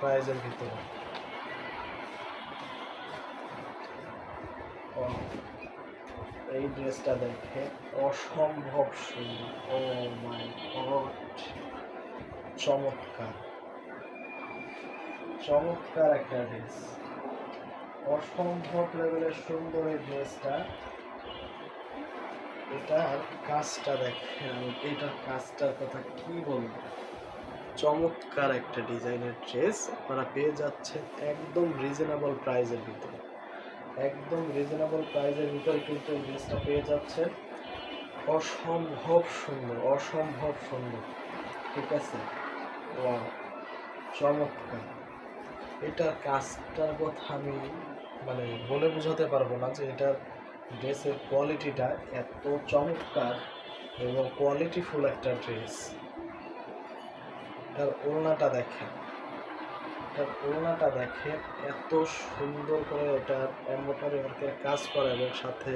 প্রাইজের ভিতরে। এই ড্রেসটা দেখে অসম্ভব সুন্দর। ও মাই চমৎকার। চমৎকার একটা ড্রেস। অসম্ভব লেভেলের সুন্দর এই ড্রেসটা। এটার কাজটা দেখেন, এটার কাজটার কথা কি বলব? চমৎকার একটা ডিজাইনের ড্রেস। আপনারা পেয়ে যাচ্ছেন একদম রিজনেবল প্রাইজের ভিতরে। একদম রিজনেবল প্রাইজের ভিতরে কিন্তু এই ড্রেসটা পেয়ে যাচ্ছেন। অসম্ভব সুন্দর অসম্ভব সুন্দর। ঠিক আছে? চমৎকার। এটার কাজটার কথা আমি মানে বলে বোঝাতে পারব না যে এটার ড্রেসের কোয়ালিটিটা এত চমৎকার এবং কোয়ালিটিফুল একটা ড্রেস। তার ওড়নাটা দেখেন। তার ওড়নাটা দেখেন, এত সুন্দর করে এটার এম্বোটারি ওয়ার্কের কাজ করে এবং সাথে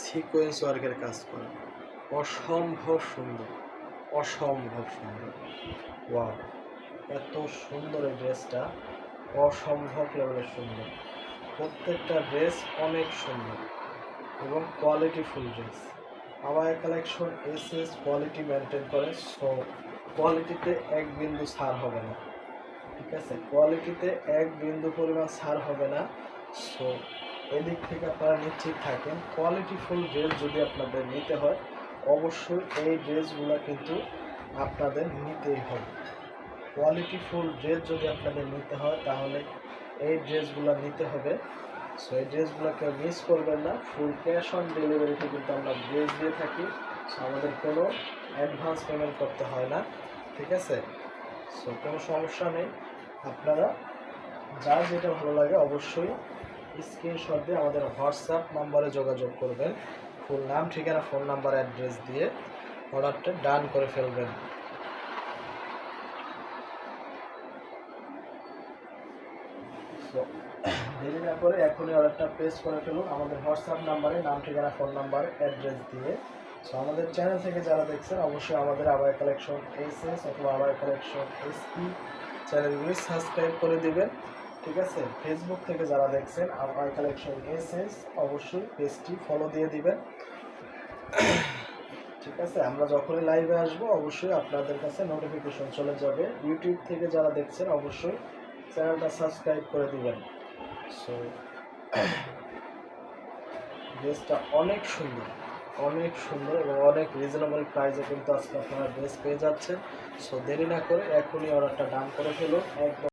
সিকোয়েন্স ওয়ার্কের কাজ করে। অসম্ভব সুন্দর অসম্ভব সুন্দর। ওয়াও এত সুন্দর এই ড্রেসটা, অসম্ভব লেভেলের সুন্দর। প্রত্যেকটা ড্রেস অনেক সুন্দর এবং কোয়ালিটিফুল ড্রেস আমার collection S S quality maintain করে সো কোয়ালিটিতে এক বিন্দু ছাড় হবে না। ঠিক আছে? কোয়ালিটিতে এক বিন্দু পরিমাণ ছাড় হবে না। সো এদিক থেকে আপনারা নিশ্চিত থাকেন কোয়ালিটিফুল ড্রেস যদি আপনাদের নিতে হয়, অবশ্যই এই ড্রেসগুলো কিন্তু আপনাদের নিতেই হবে। কোয়ালিটিফুল ড্রেস যদি আপনাদের নিতে হয়, তাহলে এই ড্রেসগুলো নিতে হবে। সো এই ড্রেসগুলো কেউ মিস করবেন না। ফুল ক্যাশ অন ডেলিভারিতে কিন্তু আমরা ড্রেস দিয়ে থাকি। আমাদের কোনো অ্যাডভান্স পেমেন্ট করতে হয় না, ঠিক আছে? সো কোনো সমস্যা নেই। আপনারা যার যেটা ভালো লাগে অবশ্যই স্ক্রিনশট দিয়ে আমাদের হোয়াটসঅ্যাপ নাম্বারে যোগাযোগ করবেন। ফুল নাম ঠিকানা ফোন নাম্বার অ্যাড্রেস দিয়ে অর্ডারটা ডান করে ফেলবেন। দেরি না করে এখনই অর্ডারটা প্লেস করে ফেলুন। আমাদের হোয়াটসঅ্যাপ নাম্বারে নাম, ঠিকানা ফোন নাম্বার অ্যাড্রেস দিয়ে সো আমাদের চ্যানেল থেকে যারা দেখছেন, অবশ্যই আমাদের আবায় কালেকশন এস এস অথবা আবায় কালেকশন এস এসপি চ্যানেলগুলি সাবস্ক্রাইব করে দেবেন, ঠিক আছে? ফেসবুক থেকে যারা দেখছেন আবায় কালেকশন এস এস অবশ্যই পেজটি ফলো দিয়ে দিবেন। ঠিক আছে? আমরা যখনই লাইভে আসব, অবশ্যই আপনাদের কাছে নোটিফিকেশন চলে যাবে। ইউটিউব থেকে যারা দেখছেন, অবশ্যই চ্যানেলটা সাবস্ক্রাইব করে দিবেন। সো ড্রেসটা অনেক সুন্দর। অনেক সুন্দর এবং অনেক রিজনেবল প্রাইসে কিন্তু আজকে আপনারা ড্রেস পেয়ে যাচ্ছেন। সো দেরি না করে এখনই অর্ডারটা ডান করে ফেলুন। একদম